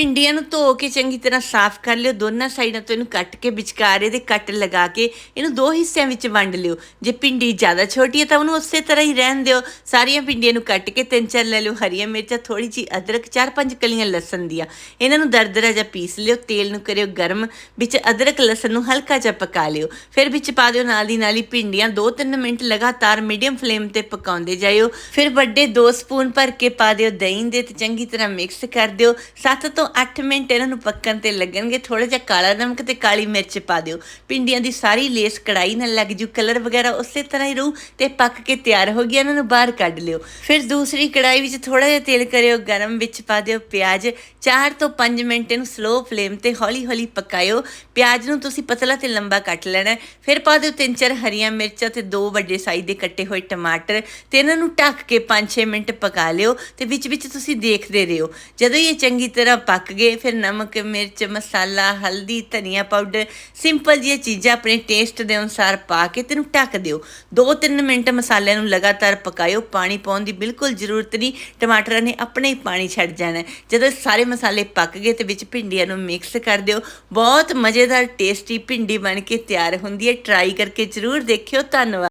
ਭਿੰਡੀਆਂ ਨੂੰ ਧੋ ਕੇ ਚੰਗੀ ਤਰ੍ਹਾਂ ਸਾਫ਼ ਕਰ ਲਿਓ। ਦੋਨਾਂ ਸਾਈਡਾਂ ਤੋਂ ਇਹਨੂੰ ਕੱਟ ਕੇ ਵਿਚਕਾਰ ਇਹਦੇ ਕੱਟ ਲਗਾ ਕੇ ਇਹਨੂੰ ਦੋ ਹਿੱਸਿਆਂ ਵਿੱਚ ਵੰਡ ਲਿਓ। ਜੇ ਭਿੰਡੀ ਜ਼ਿਆਦਾ ਛੋਟੀ ਹੈ ਤਾਂ ਉਹਨੂੰ ਉਸੇ ਤਰ੍ਹਾਂ ਹੀ ਰਹਿਣ ਦਿਓ। ਸਾਰੀਆਂ ਭਿੰਡੀਆਂ ਨੂੰ ਕੱਟ ਕੇ ਤਿੰਨ ਚਾਰ ਲੈ ਲਿਓ। ਹਰੀਆਂ ਮਿਰਚਾਂ ਥੋੜੀ ਜਿਹੀ ਅਦਰਕ, ਚਾਰ ਪੰਜ ਕਲੀਆਂ ਲਸਣ ਦੀਆਂ। ਇਹਨਾਂ ਨੂੰ ਦਰਦਰਾ ਜਿਹਾ ਪੀਸ ਲਿਓ। ਤੇਲ ਨੂੰ ਕਰਿਓ ਗਰਮ। ਵਿੱਚ ਅਦਰਕ, ਲਸਣ ਨੂੰ ਹਲਕਾ ਜਿਹਾ ਪਕਾ ਲਿਓ। ਫਿਰ ਵਿੱਚ ਪਾ ਦਿਓ ਨਾਲ ਦੀ ਨਾਲ ਹੀ ਭਿੰਡੀਆਂ। 2-3 ਮਿੰਟ ਲਗਾਤਾਰ ਮੀਡੀਅਮ ਫਲੇਮ ਤੇ ਪਕਾਉਂਦੇ ਜਾਇਓ। ਫਿਰ ਵੱਡੇ 2 ਸਪੂਨ ਭਰ ਕੇ ਪਾ ਦਿਓ ਦਹੀਂ ਦੇ ਤੇ ਚੰਗੀ ਤਰ੍ਹਾਂ ਮਿਕਸ ਕਰ ਦਿਓ। 7 ਤੋਂ 8 ਮਿੰਟ ਇਹਨਾਂ ਨੂੰ ਪੱਕਣ ਤੇ ਲੱਗਣਗੇ ਥੋੜਾ ਜਿਹਾ ਕਾਲਾ ਨਮਕ ਤੇ ਕਾਲੀ ਮਿਰਚ ਪਾ ਦਿਓ। ਭਿੰਡੀਆਂ ਦੀ ਸਾਰੀ ਲੇਸ ਕੜਾਈ ਨਾਲ ਲੱਗ ਜੂ, ਕਲਰ ਵਗੈਰਾ ਉਸੇ ਤਰ੍ਹਾਂ ਹੀ ਰਹੂ ਤੇ ਪੱਕ ਕੇ ਤਿਆਰ ਹੋ ਗਿਆ ਇਹਨਾਂ ਨੂੰ ਬਾਹਰ ਕੱਢ ਲਿਓ। ਫਿਰ ਦੂਸਰੀ ਕੜਾਈ ਵਿੱਚ ਥੋੜਾ ਜਿਹਾ ਤੇਲ ਕਰਿਓ, ਗਰਮ ਵਿੱਚ ਪਾ ਦਿਓ ਪਿਆਜ਼। 4 ਤੋਂ 5 ਮਿੰਟ ਇਹਨੂੰ ਸਲੋ ਫਲੇਮ ਤੇ ਹੌਲੀ ਹੌਲੀ ਪਕਾਇਓ। ਪਿਆਜ਼ ਨੂੰ ਤੁਸੀਂ ਪਤਲਾ ਤੇ ਲੰਬਾ ਕੱਟ ਲੈਣਾ ਫਿਰ ਪਾ ਦਿਓ ਤਿੰਨ ਚਾਰ ਹਰੀਆਂ ਮਿਰਚਾਂ ਤੇ ਦੋ ਵੱਡੇ ਸਾਈਜ਼ ਦੇ ਕੱਟੇ ਹੋਏ ਟਮਾਟਰ ਤੇ ਇਹਨਾਂ ਨੂੰ ਢੱਕ ਕੇ 5-6 ਮਿੰਟ ਪਕਾ ਲਿਓ ਤੇ ਵਿੱਚ ਵਿੱਚ ਤੁਸੀਂ ਦੇਖਦੇ ਰਹੋ। ਜਦੋਂ ਇਹ ਚੰਗੀ ਤਰ੍ਹਾਂ ਪੱਕ ਗਏ, ਫਿਰ ਨਮਕ, ਮਿਰਚ, ਮਸਾਲਾ, ਹਲਦੀ, ਧਨੀਆ ਪਾਊਡਰ ਸਿੰਪਲ ਜਿਹੀਆਂ ਚੀਜ਼ਾਂ ਆਪਣੇ ਟੇਸਟ ਦੇ ਅਨੁਸਾਰ ਪਾ ਕੇ ਤੈਨੂੰ ਢੱਕ ਦਿਓ। 2-3 ਮਿੰਟ ਮਸਾਲਿਆਂ ਨੂੰ ਲਗਾਤਾਰ ਪਕਾਇਓ, ਪਾਣੀ ਪਾਉਣ ਦੀ ਬਿਲਕੁਲ ਜ਼ਰੂਰਤ ਨਹੀਂ, ਟਮਾਟਰਾਂ ਨੇ ਆਪਣੇ ਹੀ ਪਾਣੀ ਛੱਡ ਜਾਣਾ। ਜਦੋਂ ਸਾਰੇ ਮਸਾਲੇ ਪੱਕ ਗਏ ਤੇ ਵਿੱਚ ਭਿੰਡੀਆਂ ਨੂੰ ਮਿਕਸ ਕਰ ਦਿਓ। ਬਹੁਤ ਮਜ਼ੇਦਾਰ ਟੇਸਟੀ ਭਿੰਡੀ ਬਣ ਕੇ ਤਿਆਰ ਹੁੰਦੀ ਹੈ। ਟਰਾਈ ਕਰਕੇ ਜ਼ਰੂਰ ਦੇਖਿਓ। ਧੰਨਵਾਦ।